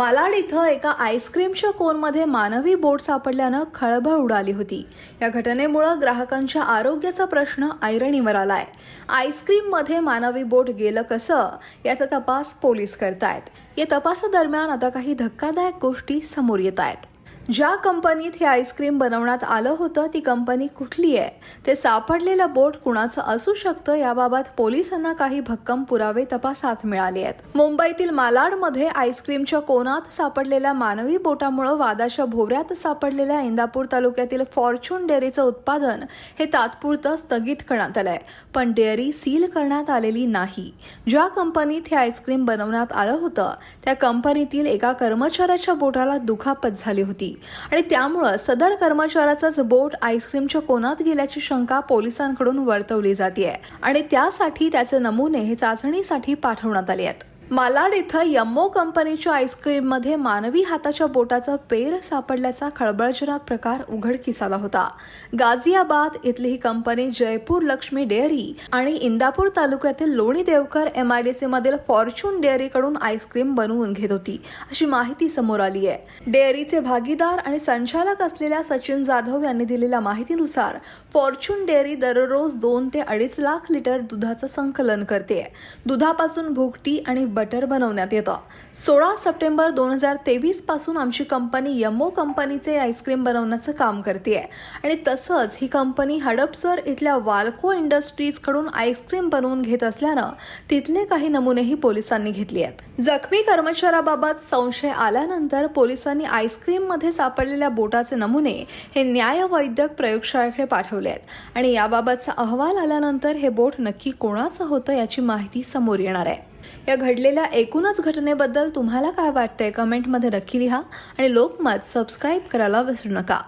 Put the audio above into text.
मालाड इथं एका आईस्क्रीमच्या कोनमध्ये मानवी बोट सापडल्यानं खळबळ उडाली होती. या घटनेमुळं ग्राहकांच्या आरोग्याचा प्रश्न ऐरणीवर आलाय. आईस्क्रीममध्ये मानवी बोट गेलं कसं याचा तपास पोलीस करतायत. या तपासादरम्यान आता काही धक्कादायक गोष्टी समोर येत आहेत ज्या कंपनीत हे आईस्क्रीम बनवण्यात आलं होतं ती कंपनी कुठली आहे? ते सापडलेलं बोट कुणाचं असू शकतं? याबाबत पोलिसांना काही भक्कम पुरावे तपासात मिळाले आहेत. मुंबईतील मालाडमध्ये आईस्क्रीमच्या कोनात सापडलेल्या मानवी बोटामुळे वादाच्या भोवऱ्यात सापडलेल्या इंदापूर तालुक्यातील फॉर्च्यून डेअरीचं उत्पादन हे तात्पुरतं स्थगित करण्यात आलंय. पण डेअरी सील करण्यात आलेली नाही. ज्या कंपनीत हे आईस्क्रीम बनवण्यात आलं होतं त्या कंपनीतील एका कर्मचाऱ्याच्या बोटाला दुखापत झाली होती. आणि त्यामुळं सदर कर्मचाऱ्याचाच बोट आईस्क्रीमच्या कोनात गेल्याची शंका पोलिसांकडून वर्तवली जाते आणि त्यासाठी त्याचे नमुने हे चाचणीसाठी पाठवण्यात आले आहेत. मालाड इथं यम्मो कंपनीच्या आईस्क्रीममध्ये मानवी हाताच्या बोटाचा पेर सापडल्याचा खळबळजनक प्रकार उघडकीस आला होता. गाझियाबाद इथली ही कंपनी जयपूर लक्ष्मी डेअरी आणि इंदापूर तालुक्यातील लोणी देवकर एमआयडीसी मधील फॉर्च्यून डेअरीकडून आईस्क्रीम बनवून घेत होती अशी माहिती समोर आली आहे. डेअरीचे भागीदार आणि संचालक असलेल्या सचिन जाधव यांनी दिलेल्या माहितीनुसार फॉर्च्यून डेअरी दररोज दोन ते अडीच लाख लिटर दुधाचं संकलन करते. दुधापासून भुकटी आणि बटर बनवण्यात येतं. सोळा सप्टेंबर दोन हजार तेवीसपासून आमची कंपनी यमो कंपनीचे आईस्क्रीम बनवण्याचं काम करते आहे आणि तसंच ही कंपनी हडपसर इथल्या वाल्को इंडस्ट्रीजकडून आईस्क्रीम बनवून घेत असल्यानं तिथले काही नमुनेही पोलिसांनी घेतले आहेत. जखमी कर्मचाऱ्याबाबत संशय आल्यानंतर पोलिसांनी आईस्क्रीममध्ये सापडलेल्या बोटाचे नमुने हे न्यायवैद्यक प्रयोगशाळेकडे पाठवले आहेत. आणि याबाबतचा अहवाल आल्यानंतर हे बोट नक्की कोणाचं होतं याची माहिती समोर येणार आहे. या घडलेल्या एकूणच घटनेबद्दल तुम्हाला काय वाटतंय? कमेंटमध्ये नक्की लिहा आणि लोकमत सबस्क्राईब करायला विसरू नका.